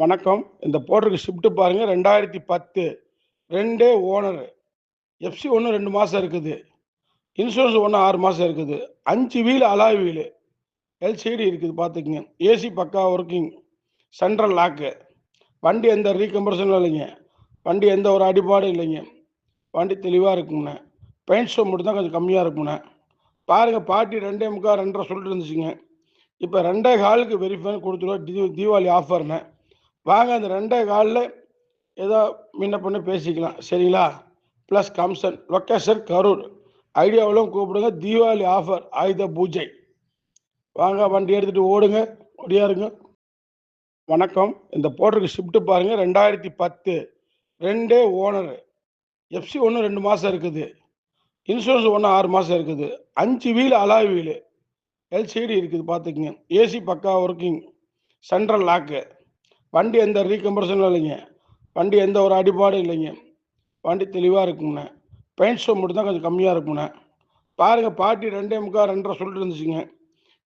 வணக்கம். இந்த போட்டிருக்கு ஷிஃப்ட்டு பாருங்க. ரெண்டாயிரத்தி பத்து. ரெண்டே ஓனர் எஃப்சி ஒன்று ரெண்டு மாதம் இருக்குது. இன்சூரன்ஸ் ஒன்று ஆறு மாதம் இருக்குது. அஞ்சு வீல் அலாய் வீல். எல்சிடி இருக்குது பார்த்துக்குங்க. ஏசி பக்கா ஒர்க்கிங் சென்ட்ரல் லாக்கு வண்டி எந்த ரீகம்பர்ஷனும் இல்லைங்க. வண்டி எந்த ஒரு அடிபாடும் இல்லைங்க. வண்டி தெளிவாக இருக்குங்கண்ணே பெயிண்ட் ஷோ மட்டும் தான் கொஞ்சம் கம்மியாக இருக்குங்கண்ணே பாருங்கள் பாட்டி ரெண்டே முக்கால் ரெண்டரை சொல்லிட்டு இருந்துச்சுங்க. இப்போ ரெண்டே காலுக்கு வெரிஃபை கொடுத்துருவோம். தீ தீபாவளி ஆஃபர்னு வாங்க அந்த ரெண்டே காலில் ஏதோ முன்ன பண்ணி பேசிக்கலாம். சரிங்களா? ப்ளஸ் கம்சன் லொக்கேஷன் கரூர். ஐடியாவிலும் கூப்பிடுங்க. தீபாவளி ஆஃபர் ஆயுத பூஜை. வாங்க வண்டி எடுத்துகிட்டு ஓடுங்க. ஒடியாருங்க வணக்கம். இந்த போட்டிருக்கு ஷிஃப்ட்டு பாருங்கள் ரெண்டாயிரத்தி பத்து. ரெண்டே ஓனர் எஃப்சி ஒன்று ரெண்டு மாதம் இருக்குது. இன்சூரன்ஸ் ஒன்று ஆறு மாதம் இருக்குது. அஞ்சு வீல் அலாய் வீல். எல்சிடி இருக்குது பார்த்துக்குங்க. ஏசி பக்கா ஒர்க்கிங் சென்ட்ரல் லாக்கு வண்டி எந்த ரீகம்பரஷனும் இல்லைங்க. வண்டி எந்த ஒரு அடிபாடும் இல்லைங்க. வண்டி தெளிவாக இருக்குங்கண்ணே பெயிண்ட் ஷோ மட்டும் தான் கொஞ்சம் கம்மியாக இருக்குங்கண்ணே பாருங்கள் பாட்டி ரெண்டே முக்கால் ரெண்டரை சொல்லிட்டு இருந்துச்சுங்க.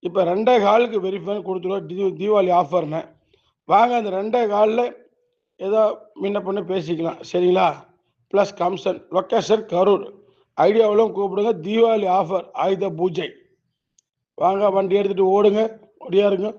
இப்போ ரெண்டே காலுக்கு வெரிஃபை கொடுத்துருவோம் தீ தீபாவளி ஆஃபர்னு வாங்க அந்த ரெண்டே காலில் ஏதோ முன்ன பண்ணி பேசிக்கலாம். சரிங்களா? ப்ளஸ் கம்சன் லொக்கேஷன் கரூர். ஐடியாவிலும் கூப்பிடுங்க. தீபாவளி ஆஃபர் ஆயுத பூஜை. வாங்க வண்டி எடுத்துகிட்டு ஓடுங்க. ஒடியாருங்க